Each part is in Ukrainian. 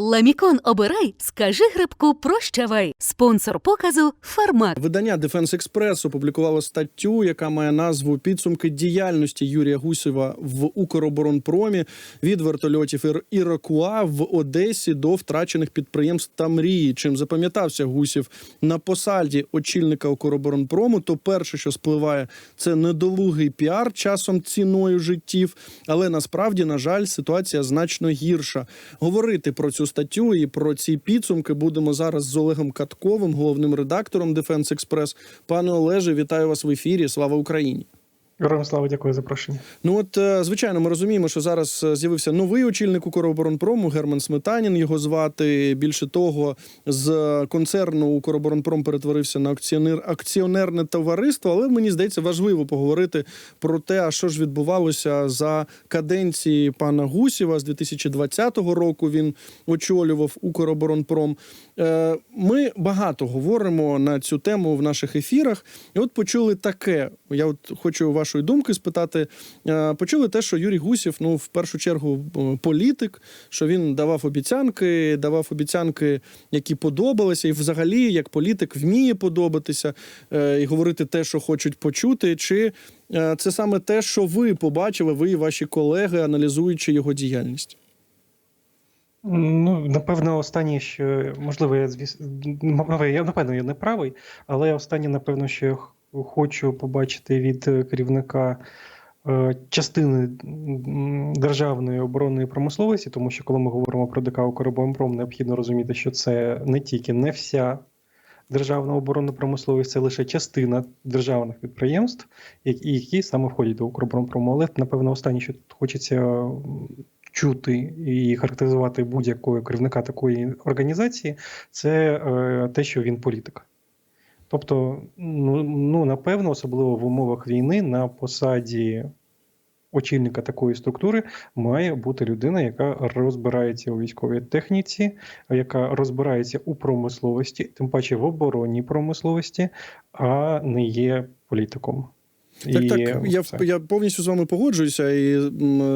Ламікон обирай, скажи грибку прощавай. Спонсор показу Фармак. Видання Defense Express опублікувало статтю, яка має назву Підсумки діяльності Юрія Гусєва в Укроборонпромі від вертольотів Іракуа в Одесі до втрачених підприємств та мрії. Чим запам'ятався Гусєв на посаді очільника Укроборонпрому, то перше, що спливає, це недолугий піар часом ціною життів. Але насправді, на жаль, ситуація значно гірша. Говорити про цю статтю і про ці підсумки будемо зараз з Олегом Катковим, головним редактором Дефенс Експрес. Пане Олеже, вітаю вас в ефірі. Слава Україні! Героям слава, дякую за запрошення. Ну от е, звичайно, ми розуміємо, що зараз е, з'явився новий очільник Укроборонпрому Герман Сметанін. Його звати більше того, з концерну Укроборонпром перетворився на акціонер акціонерне товариство. Але мені здається, важливо поговорити про те, а що ж відбувалося за каденції пана Гусєва з 2020 року. Він очолював Укроборонпром. Е, Ми багато говоримо на цю тему в наших ефірах. І от почули таке. Я от хочу вашої думки спитати. Е, Почули те, що Юрій Гусєв, ну в першу чергу, е, політик, що він давав обіцянки, давав обіцянки, які подобалися, і взагалі, як політик, вміє подобатися і говорити те, що хочуть почути. Чи це саме те, що ви побачили, ви і ваші колеги, аналізуючи його діяльність? Ну, напевно, останнє, що можливо, я звіс... я напевно я не правий, але останнє, напевно, що я хочу побачити від керівника е, частини державної оборонної промисловості, тому що коли ми говоримо про ДК «Укроборонпром», необхідно розуміти, що це не тільки не вся державна оборонна промисловість, це лише частина державних підприємств, які, саме входять до «Укроборонпрому». Але напевно, останнє, що тут хочеться чути і характеризувати будь-якого керівника такої організації, це е, те, що він політик. Тобто, ну, ну напевно, особливо в умовах війни на посаді очільника такої структури має бути людина, яка розбирається у військовій техніці, яка розбирається у промисловості, тим паче в оборонній промисловості, а не є політиком. Так, І так, я, все. я повністю з вами погоджуюся. І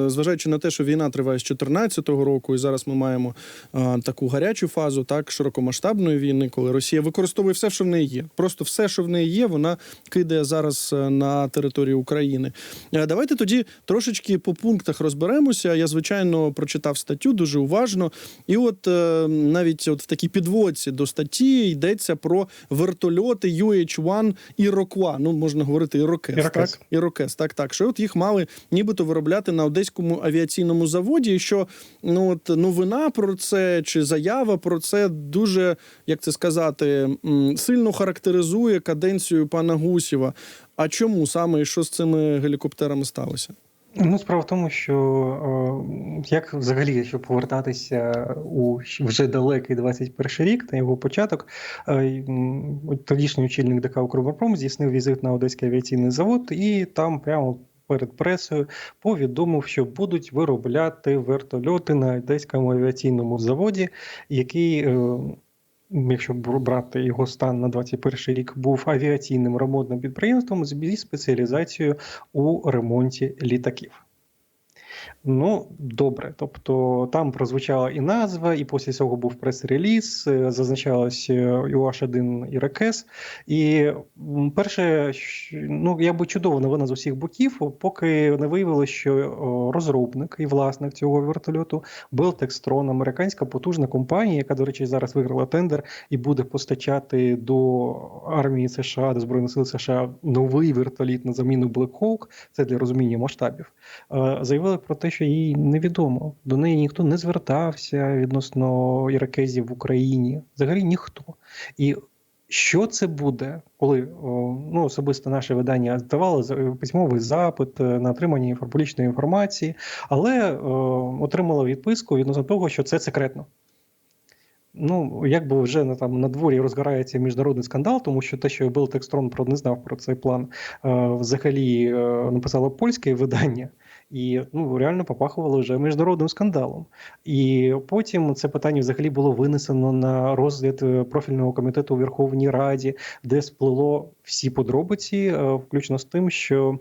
зважаючи на те, що війна триває з 2014 року, і зараз ми маємо а, таку гарячу фазу, так, широкомасштабної війни, коли Росія використовує все, що в неї є. Просто все, що в неї є, вона кидає зараз е, на територію України. Е, Давайте тоді трошечки по пунктах розберемося. Я, звичайно, прочитав статтю дуже уважно. І от е, навіть от в такій підводці до статті йдеться про вертольоти UH-1 Іроква. Ну, можна говорити Ірокез. Так? Ірокез, так, так. Що от їх мали нібито виробляти на одеському авіаційному заводі. І що ну от новина про це чи заява про це дуже, як це сказати, сильно характеризує каденцію пана Гусєва. А чому саме і що з цими гелікоптерами сталося? Ну, справа в тому, що е, як взагалі, якщо повертатися у вже далекий 21 рік на його початок, е, тодішній очільник ДК «Укроборонпром» здійснив візит на Одеський авіаційний завод, і там прямо перед пресою повідомив, що будуть виробляти вертольоти на Одеському авіаційному заводі, який. Якщо брати його стан на 21 рік, був авіаційним ремонтним підприємством зі спеціалізацією у ремонті літаків. Ну, добре. Тобто там прозвучала і назва, і після цього був прес-реліз, е, зазначалось UH-1 Іракес. І перше, щ- ну якби чудова новина з усіх боків, поки не виявилося, що розробник і власник цього вертольоту Белтекстрон, американська потужна компанія, яка, до речі, зараз виграла тендер і буде постачати до армії США, до Збройних сил США новий вертоліт на заміну Black Hawk, Це для розуміння масштабів. Е, заявили про те, що їй невідомо. До неї ніхто не звертався відносно іракезів в Україні. Взагалі ніхто. І що це буде, коли ну, особисто наше видання здавало письмовий запит е, на отримання публічної інформації, але о, отримало відписку відносно того, що це секретно. Ну, якби вже на там на дворі розгорається міжнародний скандал, тому що те, що Белл Текстрон про не знав про цей план, е, взагалі е, написало польське видання, і ну реально попахувало вже міжнародним скандалом. І потім це питання взагалі було винесено на розгляд е, профільного комітету у Верховній Раді, де сплило всі подробиці, включно з тим, що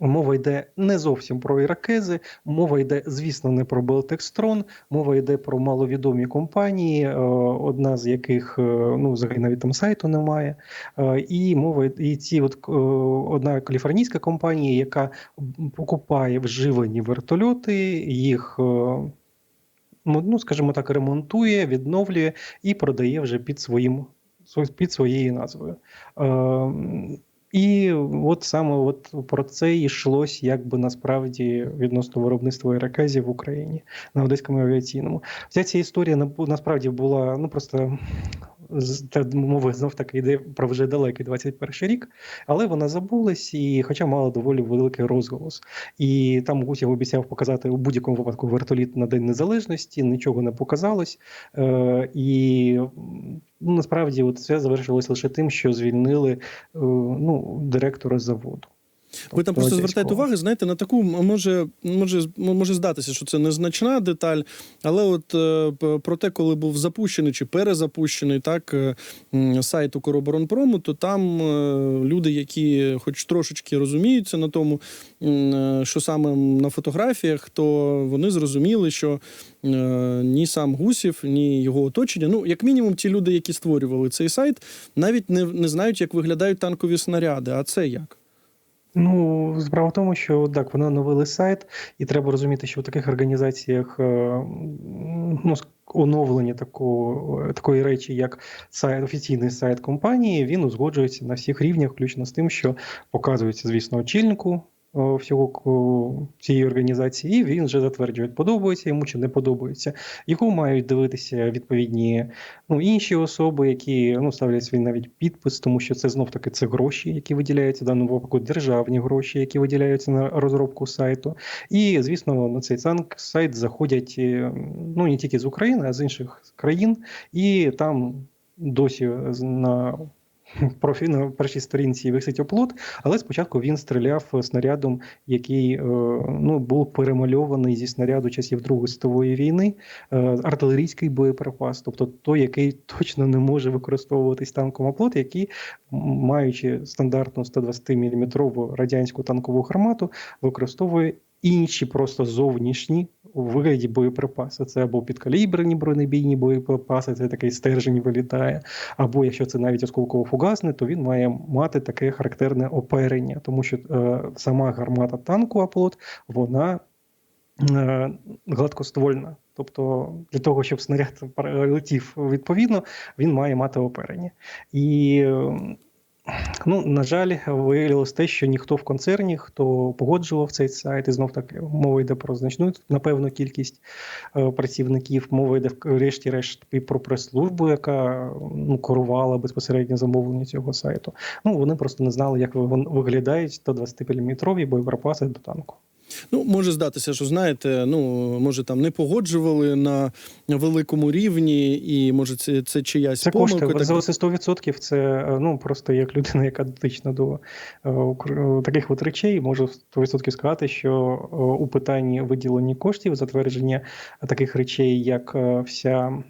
Мова йде не зовсім про іракези, мова йде, звісно, не про Белтекстрон, мова йде про маловідомі компанії, е, одна з яких е, ну, взагалі навіть там сайту немає. Е, І мова і ці от одна каліфорнійська компанія, яка покупає вживані вертольоти, їх. ну, ну, скажімо так, ремонтує, відновлює і продає вже під своїм під своєю назвою. І от саме от про це йшлось, йшлось якби насправді відносно виробництва іракезів в Україні на одеському авіаційному. Вся ця історія на- насправді була ну просто мова знов таки йде про вже далекий 21 рік, але вона забулась, і хоча мала доволі великий розголос. І там Гусєв обіцяв показати у будь-якому випадку вертоліт на День Незалежності, нічого не показалось. Е, і ну, насправді от це завершилось лише тим, що звільнили е, ну, директора заводу. Ви там просто звертаєте увагу, знаєте, на таку може, може, може здатися, що це незначна деталь, але от е, про те, коли був запущений чи перезапущений так е, сайт Укроборонпрому, то там е, люди, які хоч трошечки розуміються на тому, е, що саме на фотографіях, то вони зрозуміли, що е, ні сам Гусів, ні його оточення, ну як мінімум, ті люди, які створювали цей сайт, навіть не, не знають, як виглядають танкові снаряди. А це як? Ну, справа в тому, що так, вони оновили сайт, і треба розуміти, що в таких організаціях е, ну, оновлення такого, такої речі, як сайт, офіційний сайт компанії, він узгоджується на всіх рівнях, включно з тим, що показується, звісно, очільнику е, всього цієї організації, і він вже затверджує, подобається йому чи не подобається. Його мають дивитися відповідні ну, інші особи, які ну, ставлять свій навіть підпис, тому що це знов таки це гроші, які виділяються в даному випадку, державні гроші, які виділяються на розробку сайту. І, звісно, на цей сайт заходять е, ну, не тільки з України, а з інших країн, і там досі на профі на першій сторінці висить оплот, але спочатку він стріляв снарядом, який е, ну, був перемальований зі снаряду часів Другої світової війни, е, артилерійський боєприпас, тобто той, який точно не може використовуватись танком оплот, який, маючи стандартну 120-мм радянську танкову гармату, використовує інші просто зовнішні у вигляді боєприпаси. Це або підкаліберні бронебійні боєприпаси, це такий стержень вилітає, або якщо це навіть осколково-фугасний, то він має мати таке характерне оперення, тому що е, сама гармата танку Аполлот, вона е, гладкоствольна. Тобто для того, щоб снаряд летів відповідно, він має мати оперення. І Ну, на жаль, виявилось те, що ніхто в концерні, хто погоджував цей сайт, і знов таки мова йде про значну, напевно, кількість е, працівників. Мова йде врешті-решт і про прес-службу, яка ну, керувала безпосередньо замовлення цього сайту. Ну, вони просто не знали, як виглядають 120-мм боєприпаси до танку. Ну, може здатися, що знаєте, ну може там не погоджували на великому рівні, і може це, це чиясь Це помилка. кошти так- за 100% Це ну просто як людина, яка дотична до е, е, таких от речей, можу 100% сказати, що е, у питанні виділення коштів, затвердження таких речей, як вся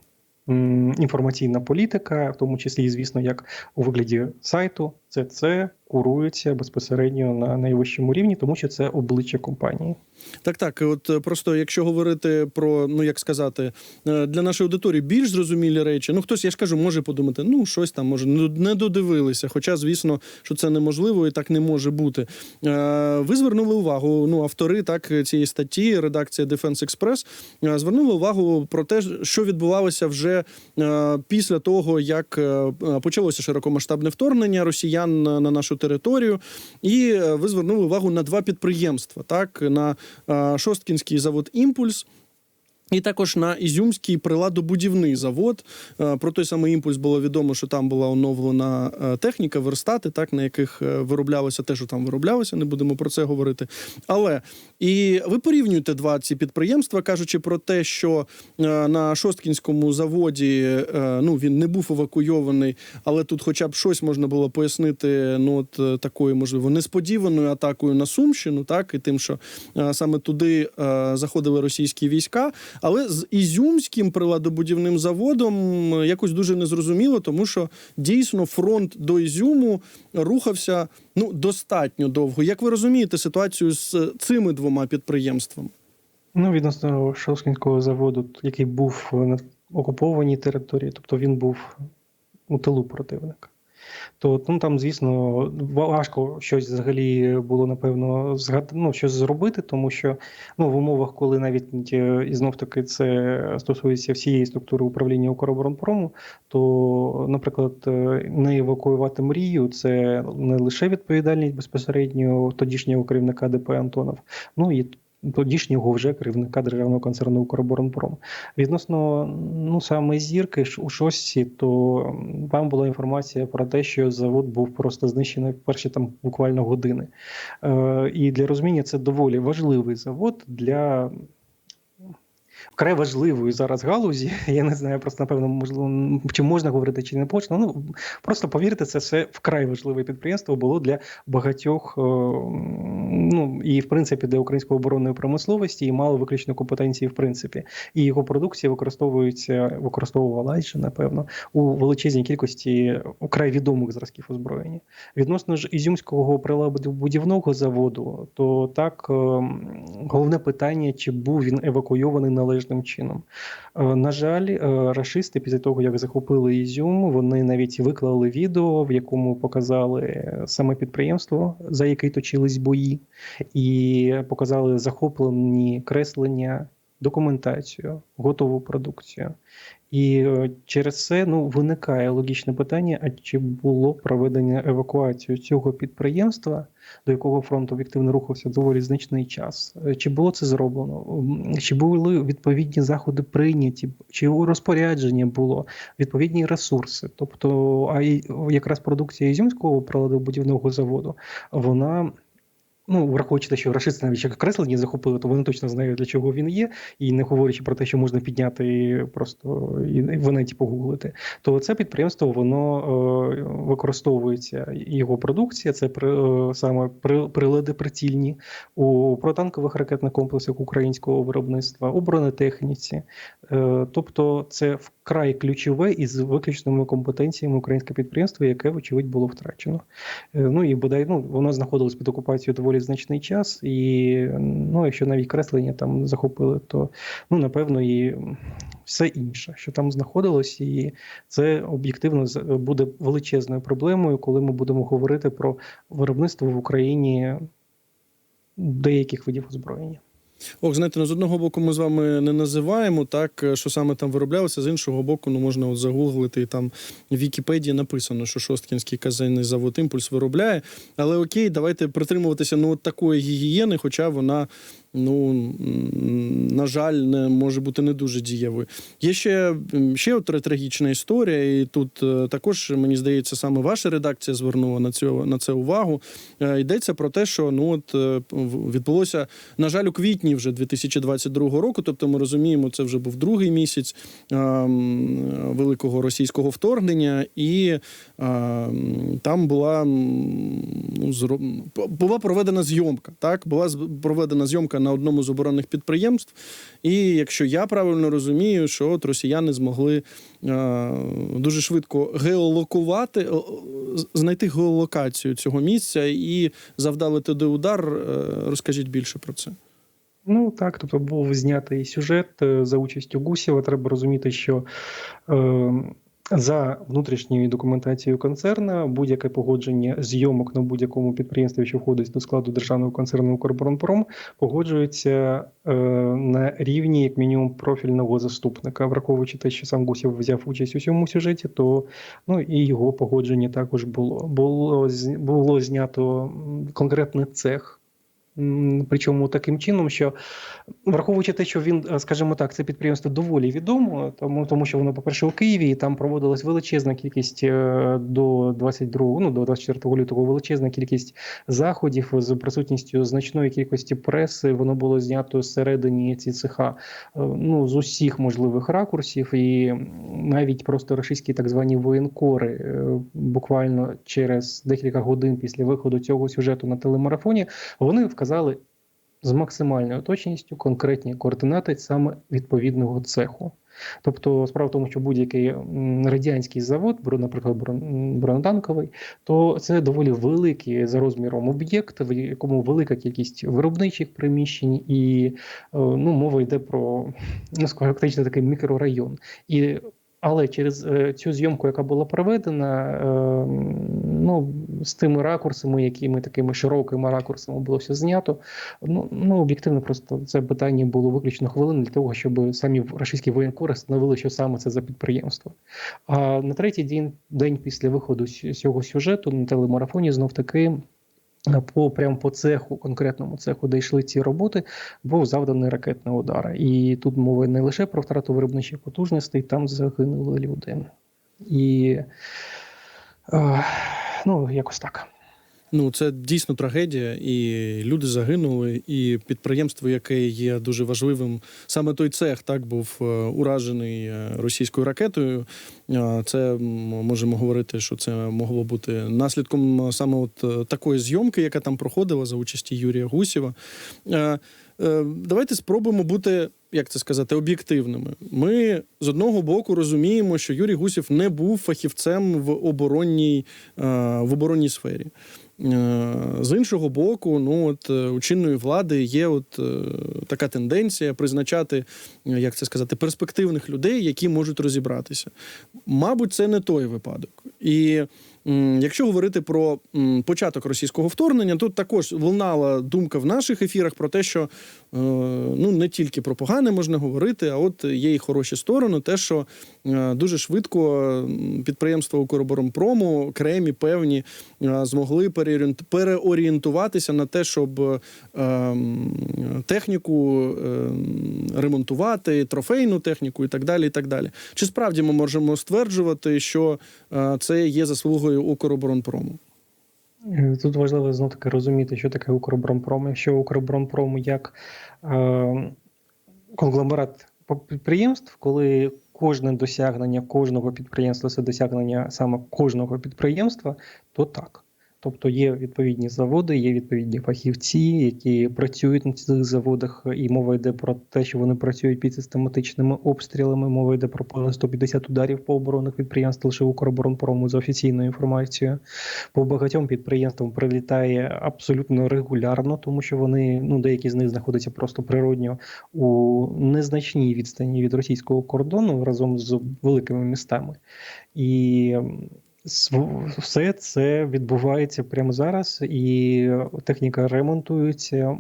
інформаційна політика, в тому числі, звісно, як у вигляді сайту, це це курується безпосередньо на найвищому рівні, тому що це обличчя компанії. Так, так. От е, просто якщо говорити про, ну як сказати, е, для нашої аудиторії більш зрозумілі речі. Ну хтось, я ж кажу, може подумати, ну щось там може не додивилися. Хоча, звісно, що це неможливо і так не може бути. Е, Ви звернули увагу. Ну, автори так цієї статті, редакція Defense Express, звернули увагу про те, що відбувалося вже після того, як почалося широкомасштабне вторгнення росіян на на нашу територію. І е, ви звернули увагу на два підприємства: так на е, Шосткінський завод Імпульс. І також на Ізюмський приладобудівний завод. Е, Про той самий імпульс було відомо, що там була оновлена е, техніка, верстати, так на яких е, вироблялося те, що там вироблялося. Не будемо про це говорити. Але і ви порівнюєте два ці підприємства, кажучи про те, що на Шосткінському заводі ну він не був евакуйований, але тут, хоча б щось можна було пояснити, ну от такою можливо несподіваною атакою на Сумщину, так і тим, що саме туди заходили російські війська. Але з ізюмським приладобудівним заводом якось дуже незрозуміло, тому що дійсно фронт до Ізюму рухався ну достатньо довго. Як ви розумієте ситуацію з е, цими двома підприємствами? Ну, відносно Шоскінського заводу, який був на окупованій території, тобто він був у тилу противника. То ну, там, звісно, важко щось взагалі було, напевно, ну, щось зробити, тому що ну, в умовах, коли навіть е, і знов таки це стосується всієї структури управління Укроборонпрому, то, наприклад, е, не евакуювати мрію це не лише відповідальність безпосередньо тодішнього керівника ДП Антонов, ну і тодішнього вже керівника державного концерну Укроборонпром. Відносно ну саме зірки у шості, то там була інформація про те, що завод був просто знищений в перші там буквально години. Е, і для розуміння це доволі важливий завод для. Вкрай важливої зараз галузі. Я не знаю, просто напевно, можливо, чи можна говорити, чи не можна. Ну просто повірте, це все вкрай важливе підприємство було для багатьох. е, Ну і в принципі для української оборонної промисловості і мало виключно компетенції, в принципі, і його продукція використовується, використовувалася напевно у величезній кількості украй відомих зразків озброєння. Відносно ж ізюмського приладобудівного заводу, то так е, головне питання, чи був він евакуйований належним чином. Е, На жаль, расисти рашисти після того, як захопили Ізюм, вони навіть виклали відео, в якому показали саме підприємство, за яке точились бої, і показали захоплені креслення, документацію, готову продукцію. І е, через це ну виникає логічне питання: а чи було проведення евакуації цього підприємства, до якого фронт об'єктивно рухався доволі значний час? Е, Чи було це зроблено? Чи були відповідні заходи прийняті? Чи у розпорядження було відповідні ресурси? Тобто, а якраз продукція Ізюмського приладобудівного заводу, вона. Ну, враховуючи те, що рашисти навіть як креслення захопили, то вони точно знають, для чого він є, і не говорячи про те, що можна підняти і просто і в неті погуглити, то це підприємство воно е, використовується його продукція, це при, е, саме при, прилади прицільні у протанкових ракетних комплексах українського виробництва, у бронетехніці. Е, тобто, це вкрай ключове і з виключними компетенціями українське підприємство, яке, вочевидь, було втрачено. Е, Ну і бодай ну, воно знаходилось під окупацією доволі значний час, і ну, якщо навіть креслення там захопили, то ну напевно і все інше, що там знаходилось, і це об'єктивно буде величезною проблемою, коли ми будемо говорити про виробництво в Україні деяких видів озброєння. Ох, знаєте, ну, з одного боку, ми з вами не називаємо так, що саме там вироблялося, з іншого боку, ну можна от загуглити і там в Вікіпедії написано, що Шосткінський казенний завод імпульс виробляє. Але окей, давайте притримуватися ну, от такої гігієни, хоча вона, ну на жаль, не може бути не дуже дієвою. Є ще, ще от трагічна історія, і тут е, також, мені здається, саме ваша редакція звернула на цю, на це увагу. Е, Йдеться про те, що ну от е, відбулося, на жаль, у квітні вже 2022 року. Тобто, ми розуміємо, це вже був другий місяць великого російського вторгнення, і там була ну, була проведена зйомка. Так, була проведена зйомка на одному з оборонних підприємств. І якщо я правильно розумію, що от росіяни змогли е, дуже швидко геолокувати, з- знайти геолокацію цього місця і завдали туди удар. Е, Розкажіть більше про це. Ну так, тобто був знятий сюжет е, за участю Гусєва. Треба розуміти, що е, за внутрішньою документацією концерна будь-яке погодження зйомок на будь-якому підприємстві, що входить до складу державного концерну «Укроборонпром», погоджується е, на рівні як мінімум профільного заступника, враховуючи те, що сам Гусєв взяв участь у цьому сюжеті, то ну і його погодження також було. Було було знято конкретний цех. Причому таким чином, що враховуючи те, що він, е, скажімо так, це підприємство доволі відомо, тому, тому що воно, по-перше, у Києві, і там проводилась величезна кількість е, до 22, ну до 24 лютого, величезна кількість заходів з присутністю значної кількості преси. Воно було знято зсередині ці цеха е, ну, з усіх можливих ракурсів, і навіть просто російські так звані воєнкори буквально через декілька годин після виходу цього сюжету на телемарафоні вони вказали з максимальною точністю конкретні координати саме відповідного цеху. Тобто, справа в тому, що будь-який радянський завод, наприклад, брон- бронетанковий, то це доволі великий за розміром об'єкт, в якому велика кількість виробничих приміщень, і е, ну, мова йде про ну, фактично такий мікрорайон. І але через е, цю зйомку, яка була проведена, е, ну з тими ракурсами, якими такими широкими ракурсами було все знято. Ну, ну об'єктивно, просто це питання було виключно хвилин для того, щоб самі російські воєнкори встановили, що саме це за підприємство. А на третій день, день після виходу цього сюжету на телемарафоні знов таки. По прямо по цеху, конкретному цеху, де йшли ці роботи, був завданий ракетний удар. І тут мова не лише про втрату виробничих потужностей, там загинули люди. І е, ну, якось так. Ну, це дійсно трагедія, і люди загинули, і підприємство, яке є дуже важливим, саме той цех так був е, уражений е, російською ракетою. Е, Це можемо говорити, що це могло бути наслідком саме от такої зйомки, яка там проходила за участі Юрія Гусєва. Давайте спробуємо бути, як це сказати, об'єктивними. Ми з одного боку розуміємо, що Юрій Гусєв не був фахівцем в оборонній, в оборонній сфері. Е, З іншого боку, ну от е, у чинної влади є от е, така тенденція призначати, як це сказати, перспективних людей, які можуть розібратися. Мабуть, це не той випадок. І якщо говорити про початок російського вторгнення, тут також лунала думка в наших ефірах про те, що е, ну не тільки про погане можна говорити, а от є і хороші сторони, те, що е, дуже швидко підприємства Укроборонпрому, кремі певні е, змогли переорієнтуватися на те, щоб техніку ремонтувати, трофейну техніку і так далі. І так далі. Чи справді ми можемо стверджувати, що це є заслугою Укроборонпрому? Е, Тут важливо знов таки розуміти, що таке Укроборонпром. Якщо Укроборонпром як е, конгломерат підприємств, коли кожне досягнення кожного підприємства це досягнення саме кожного підприємства, то так. Тобто є відповідні заводи, є відповідні фахівці, які працюють на цих заводах, і мова йде про те, що вони працюють під систематичними обстрілами. Мова йде про понад 150 ударів по оборонних підприємствах лише Укроборонпрому за офіційною інформацією. По багатьом підприємствам прилітає абсолютно регулярно, тому що вони ну деякі з них знаходяться просто природньо у незначній відстані від російського кордону разом з великими містами. І все це відбувається прямо зараз, і техніка ремонтується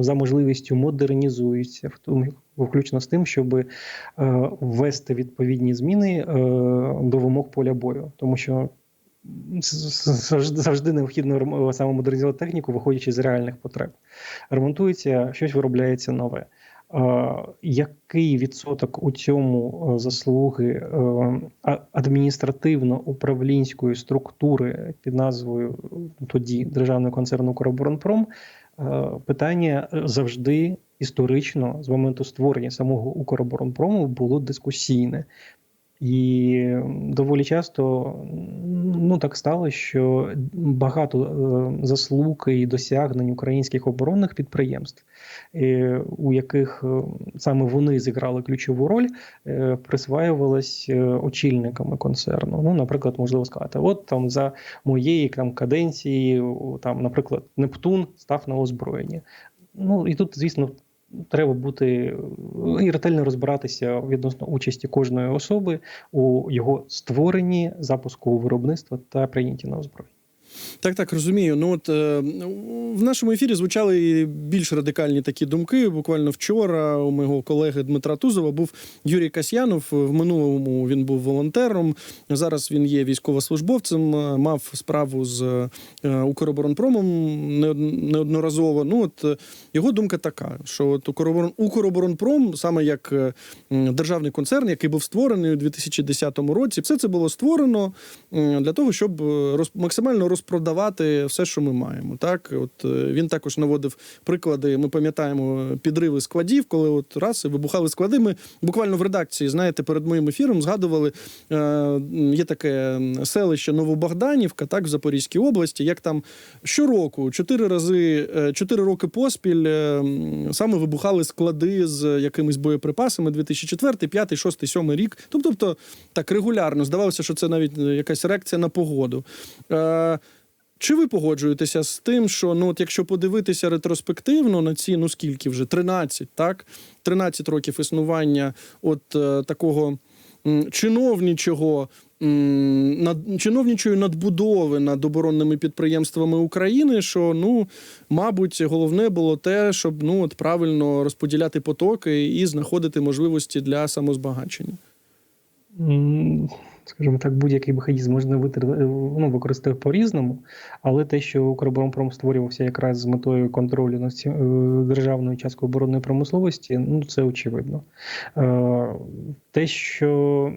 за можливістю модернізується, включно з тим, щоб е, ввести відповідні зміни е, до вимог поля бою, тому що завжди, необхідно саме модернізувати техніку, виходячи з реальних потреб. Ремонтується, щось виробляється нове. Який відсоток у цьому е, заслуги е, адміністративно-управлінської структури під назвою е, тоді Державний концерн «Укроборонпром» питання завжди історично з моменту створення самого Укроборонпрому було дискусійне. І доволі часто ну так стало, що багато е, заслуг і досягнень українських оборонних підприємств, е, у яких е, саме вони зіграли ключову роль, присваювалось очільниками концерну. Ну, наприклад, можливо сказати, от там за моєї там каденції, там, наприклад, Нептун став на озброєння. Ну і тут, звісно, треба бути е, і ретельно розбиратися відносно участі кожної особи у його створенні, запуску виробництва та прийнятті на озброєння. Так, так, розумію. Ну от е, в нашому ефірі звучали і більш радикальні такі думки. Буквально вчора у мого колеги Дмитра Тузова був Юрій Касьянов. В минулому він був волонтером. Зараз він є військовослужбовцем, е, мав справу з е, Укроборонпромом неодноразово. Ну от е, його думка така, що от Укроборон, Укроборонпром, саме як державний концерн, який був створений у 2010 році, все це було створено для того, щоб максимально розповсюдити розпродавати все, що ми маємо. Так, от е, він також наводив приклади. Ми пам'ятаємо підриви складів, коли от раз вибухали склади. Ми буквально в редакції, знаєте, перед моїм ефіром згадували. Е, є таке селище Новобогданівка, так, в Запорізькій області, як там щороку, чотири рази, е, чотири роки поспіль е, саме вибухали склади з якимись боєприпасами 2004, 5, 6, 7 рік. Тобто, тобто так регулярно здавалося, що це навіть е, якась реакція на погоду. Е, чи ви погоджуєтеся з тим, що ну, от якщо подивитися ретроспективно на ці, ну скільки вже 13, так? 13 років існування от е, такого м, чиновнічого. м, Над чиновничої надбудови над оборонними підприємствами України, що ну, мабуть, головне було те, щоб ну от правильно розподіляти потоки і знаходити можливості для самозбагачення. Скажімо так, будь-який механізм можна витр- ну, використати по-різному, але те, що Укроборонпром створювався якраз з метою контролю над е, державною часткою оборонної промисловості, ну це очевидно. Е, Те, що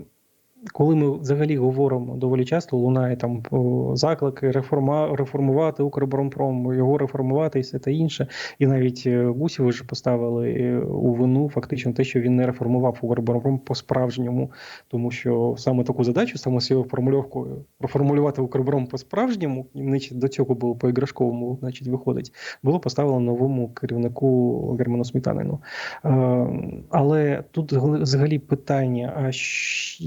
коли ми взагалі говоримо доволі часто, лунає там заклики реформа, реформувати Укроборонпром, його реформувати і все те інше. І навіть е, Гусєву вже поставили е, у вину фактично те, що він не реформував Укроборонпром по-справжньому, тому що саме таку задачу, саме з його формульовкою, проформулювати Укроборонпром по-справжньому, і значить, до цього було по іграшковому, значить, виходить, було поставлено новому керівнику Герману Смітанину. Е, Але тут взагалі- питання: а щ-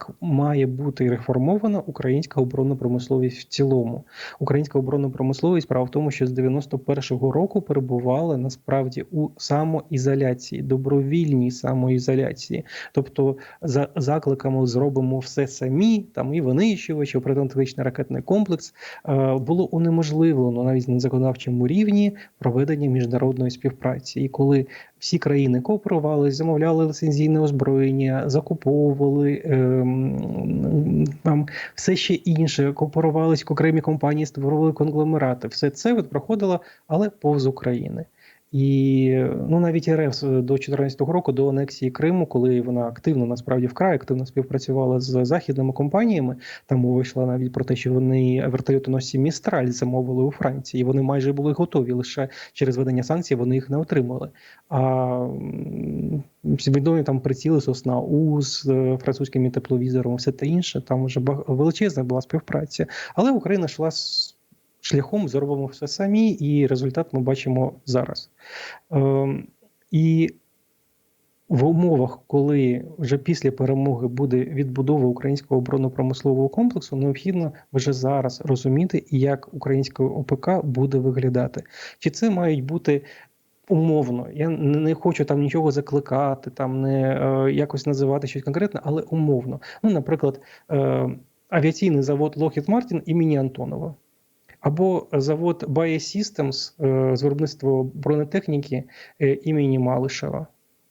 як має бути реформована українська оборонна промисловість в цілому? Українська оборонна промисловість справа в тому, що з 91-го року перебувала насправді у самоізоляції, добровільній самоізоляції. Тобто, за закликами зробимо все самі, там і винищувачі, протитанковичний ракетний комплекс е, було унеможливлено навіть на законодавчому рівні проведення міжнародної співпраці. І коли всі країни кооперували, замовляли лицензійне озброєння, закуповували ем, там все ще інше, кооперувались окремі компанії, створювали конгломерати. Все це проходило, але повз України. І ну навіть РФ до 2014 року, до анексії Криму, коли вона активно насправді вкрай активно співпрацювала з західними компаніями, там мова йшла навіть про те, що вони вертольотоносці Містраль замовили у Франції. Вони майже були готові лише через ведення санкцій. Вони їх не отримали. А відомі там приціли сосна У з е, французькими тепловізорами, все те інше. Там вже величезна була співпраця. Але Україна йшла з шляхом, зробимо все самі, і результат ми бачимо зараз. Ем, і в умовах, коли вже після перемоги буде відбудова українського оборонно-промислового комплексу, необхідно вже зараз розуміти, як українська ОПК буде виглядати. Чи це мають бути умовно? Я не хочу там нічого закликати, там не е, якось називати щось конкретне, але умовно. Ну, наприклад, е, авіаційний завод Lockheed Martin імені Антонова. Або завод Bae Systems е, з виробництва бронетехніки е, імені Малишева.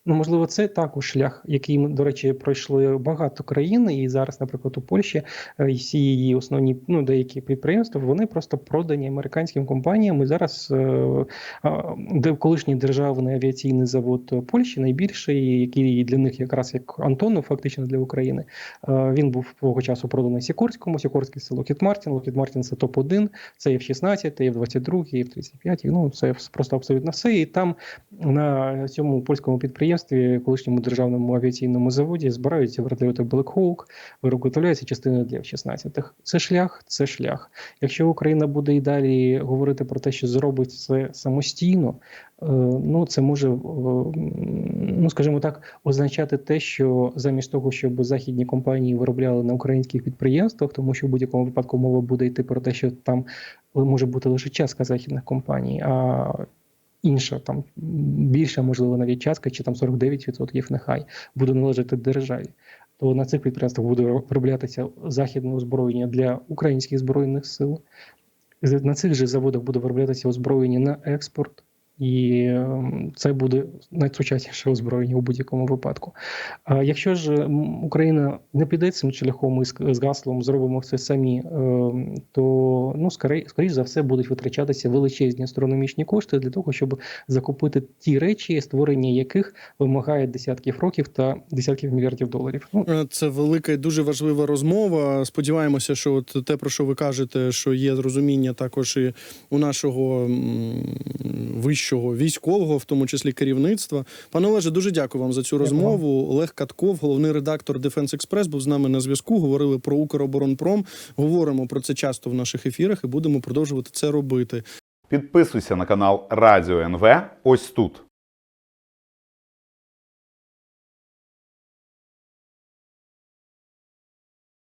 Ну, можливо, це також шлях, який до речі, пройшли багато країн, і зараз, наприклад, у Польщі е, всі її основні ну, деякі підприємства вони просто продані американським компаніям. І зараз е, де колишній державний авіаційний завод Польщі, найбільший, який для них якраз як Антонов, фактично для України. е, Він був того часу проданий Сікорському. Сікорський це Lockheed Martin. Lockheed Martin – це топ-1, це F-16, F-22, F-35, ну це просто абсолютно все. І там на цьому польському підприємстві, колишньому державному авіаційному заводі, збираються вертольоти Black Hawk, виготовляються частини для F-16. Це шлях, це шлях. Якщо Україна буде і далі говорити про те, що зробить це самостійно, е, ну це може, е, ну скажімо так, означати те, що замість того, щоб західні компанії виробляли на українських підприємствах, тому що в будь-якому випадку мова буде йти про те, що там може бути лише частка західних компаній, а інша там більша, можливо, навіть частка, чи там 49% нехай буде належати державі. То на цих підприємствах буде вироблятися західне озброєння для українських збройних сил. На цих же заводах буде вироблятися озброєння на експорт і це буде найсучасніше озброєння у будь-якому випадку. А якщо ж Україна не піде цим шляхом і з, гаслом зробимо все самі, ем, то ну скоріш за все будуть витрачатися величезні астрономічні кошти для того, щоб закупити ті речі, створення яких вимагає десятків років та десятків мільярдів доларів. Ну Е, Це велика і дуже важлива розмова. Сподіваємося, що от те, про що ви кажете, що є розуміння також і у нашого м, вищого військового, в тому числі керівництва. Пане Олеже, дуже дякую вам за цю Дякую. розмову. Олег Катков, головний редактор Defense Express, був з нами на зв'язку. Говорили про Укроборонпром. Говоримо про це часто в наших ефірах і будемо продовжувати це робити. Підписуйся на канал Радіо НВ ось тут.